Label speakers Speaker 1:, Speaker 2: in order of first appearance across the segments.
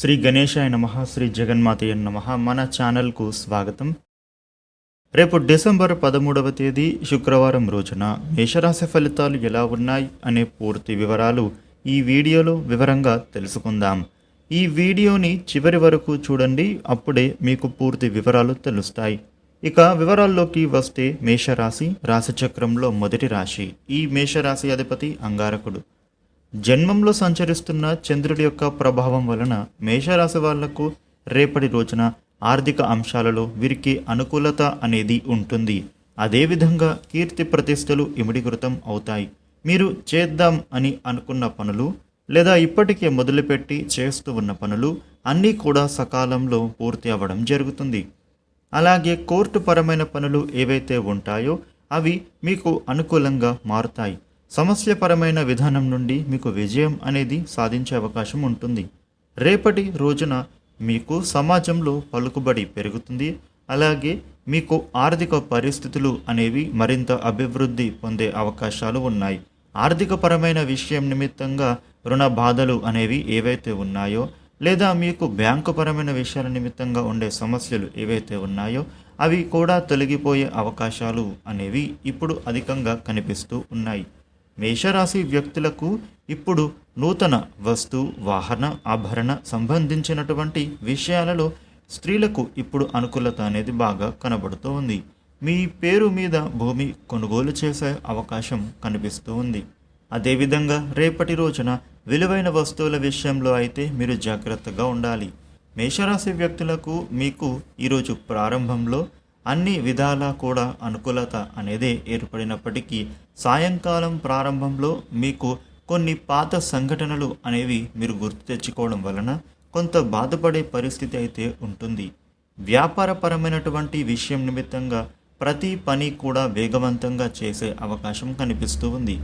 Speaker 1: శ్రీ గణేశాయ నమ శ్రీ జగన్మాతయ్య నమ మన ఛానల్కు స్వాగతం. రేపు డిసెంబర్ పదమూడవ తేదీ శుక్రవారం రోజున మేషరాశి ఫలితాలు ఎలా ఉన్నాయి అనే పూర్తి వివరాలు ఈ వీడియోలో వివరంగా తెలుసుకుందాం. ఈ వీడియోని చివరి వరకు చూడండి అప్పుడే మీకు పూర్తి వివరాలు తెలుస్తాయి. ఇక వివరాల్లోకి వస్తే మేషరాశి రాశిచక్రంలో మొదటి రాశి. ఈ మేషరాశి అధిపతి అంగారకుడు. జన్మంలో సంచరిస్తున్న చంద్రుడి యొక్క ప్రభావం వలన మేషరాశి వాళ్ళకు రేపటి రోజున ఆర్థిక అంశాలలో వీరికి అనుకూలత అనేది ఉంటుంది. అదేవిధంగా కీర్తి ప్రతిష్టలు ఇమిడికృతం అవుతాయి. మీరు చేద్దాం అని అనుకున్న పనులు లేదా ఇప్పటికే మొదలుపెట్టి చేస్తూ ఉన్న పనులు అన్నీ కూడా సకాలంలో పూర్తి అవ్వడం జరుగుతుంది. అలాగే కోర్టు పరమైన పనులు ఏవైతే ఉంటాయో అవి మీకు అనుకూలంగా మారుతాయి. సమస్యపరమైన విధానం నుండి మీకు విజయం అనేది సాధించే అవకాశం ఉంటుంది. రేపటి రోజున మీకు సమాజంలో పలుకుబడి పెరుగుతుంది. అలాగే మీకు ఆర్థిక పరిస్థితులు అనేవి మరింత అభివృద్ధి పొందే అవకాశాలు ఉన్నాయి. ఆర్థికపరమైన విషయం నిమిత్తంగా రుణ బాధలు అనేవి ఏవైతే ఉన్నాయో లేదా మీకు బ్యాంకు పరమైన విషయాల నిమిత్తంగా ఉండే సమస్యలు ఏవైతే ఉన్నాయో అవి కూడా తొలగిపోయే అవకాశాలు అనేవి ఇప్పుడు అధికంగా కనిపిస్తూ ఉన్నాయి. మేషరాశి వ్యక్తులకు ఇప్పుడు నూతన వస్తు వాహన ఆభరణ సంబంధించినటువంటి విషయాలలో స్త్రీలకు ఇప్పుడు అనుకూలత అనేది బాగా కనబడుతూ ఉంది. మీ పేరు మీద భూమి కొనుగోలు చేసే అవకాశం కనిపిస్తూ ఉంది. అదేవిధంగా రేపటి రోజున విలువైన వస్తువుల విషయంలో అయితే మీరు జాగ్రత్తగా ఉండాలి. మేషరాశి వ్యక్తులకు మీకు ఈరోజు ప్రారంభంలో అన్ని విధాలా కూడా అనుకూలత అనేది ఏర్పడినప్పటికీ సాయంకాలం ప్రారంభంలో మీకు కొన్ని పాత సంఘటనలు అనేవి మీరు గుర్తు తెచ్చుకోవడం వలన కొంత బాధపడే పరిస్థితి అయితే ఉంటుంది. వ్యాపారపరమైనటువంటి విషయం నిమిత్తంగా ప్రతి పని కూడా వేగవంతంగా చేసే అవకాశం కనిపిస్తూ ఉంది.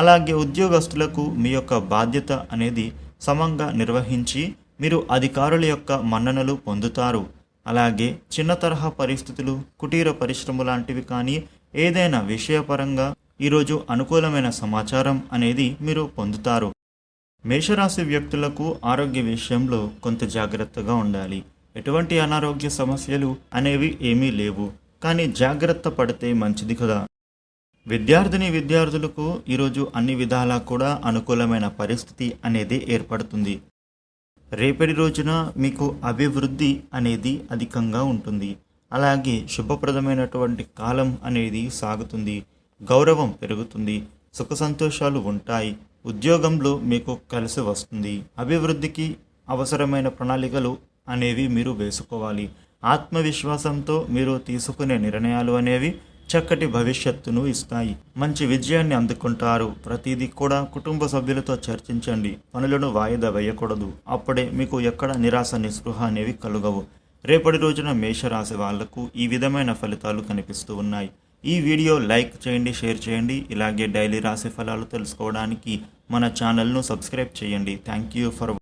Speaker 1: అలాగే ఉద్యోగస్తులకు మీ యొక్క బాధ్యత అనేది సమంగా నిర్వహించి మీరు అధికారుల యొక్క మన్ననలు పొందుతారు. అలాగే చిన్న తరహా పరిస్థితులు కుటీర పరిశ్రమ లాంటివి కానీ ఏదైనా విషయపరంగా ఈరోజు అనుకూలమైన సమాచారం అనేది మీరు పొందుతారు. మేషరాశి వ్యక్తులకు ఆరోగ్య విషయంలో కొంత జాగ్రత్తగా ఉండాలి. ఎటువంటి అనారోగ్య సమస్యలు అనేవి ఏమీ లేవు. కానీ జాగ్రత్త పడితే మంచిది కదా. విద్యార్థిని విద్యార్థులకు ఈరోజు అన్ని విధాలా కూడా అనుకూలమైన పరిస్థితి అనేది ఏర్పడుతుంది. రేపటి రోజున మీకు అభివృద్ధి అనేది అధికంగా ఉంటుంది. అలాగే శుభప్రదమైనటువంటి కాలం అనేది సాగుతుంది. గౌరవం పెరుగుతుంది. సుఖ సంతోషాలు ఉంటాయి. ఉద్యోగంలో మీకు కలిసి వస్తుంది. అభివృద్ధికి అవసరమైన ప్రణాళికలు అనేవి మీరు వేసుకోవాలి. ఆత్మవిశ్వాసంతో మీరు తీసుకునే నిర్ణయాలు అనేవి చక్కటి భవిష్యత్తును ఇస్తాయి. మంచి విజయాన్ని అందుకుంటారు. ప్రతిదీ కూడా కుటుంబ సభ్యులతో చర్చించండి. పనులను వాయిదా వేయకూడదు. అప్పుడే మీకు ఎక్కడ నిరాశ నిస్పృహ అనేవి కలుగవు. రేపటి రోజున మేషరాశి వాళ్ళకు ఈ విధమైన ఫలితాలు కనిపిస్తూ ఉన్నాయి. ఈ వీడియో లైక్ చేయండి షేర్ చేయండి. ఇలాగే డైలీ రాశి ఫలాలు తెలుసుకోవడానికి మన ఛానల్ను సబ్స్క్రైబ్ చేయండి. Thank you for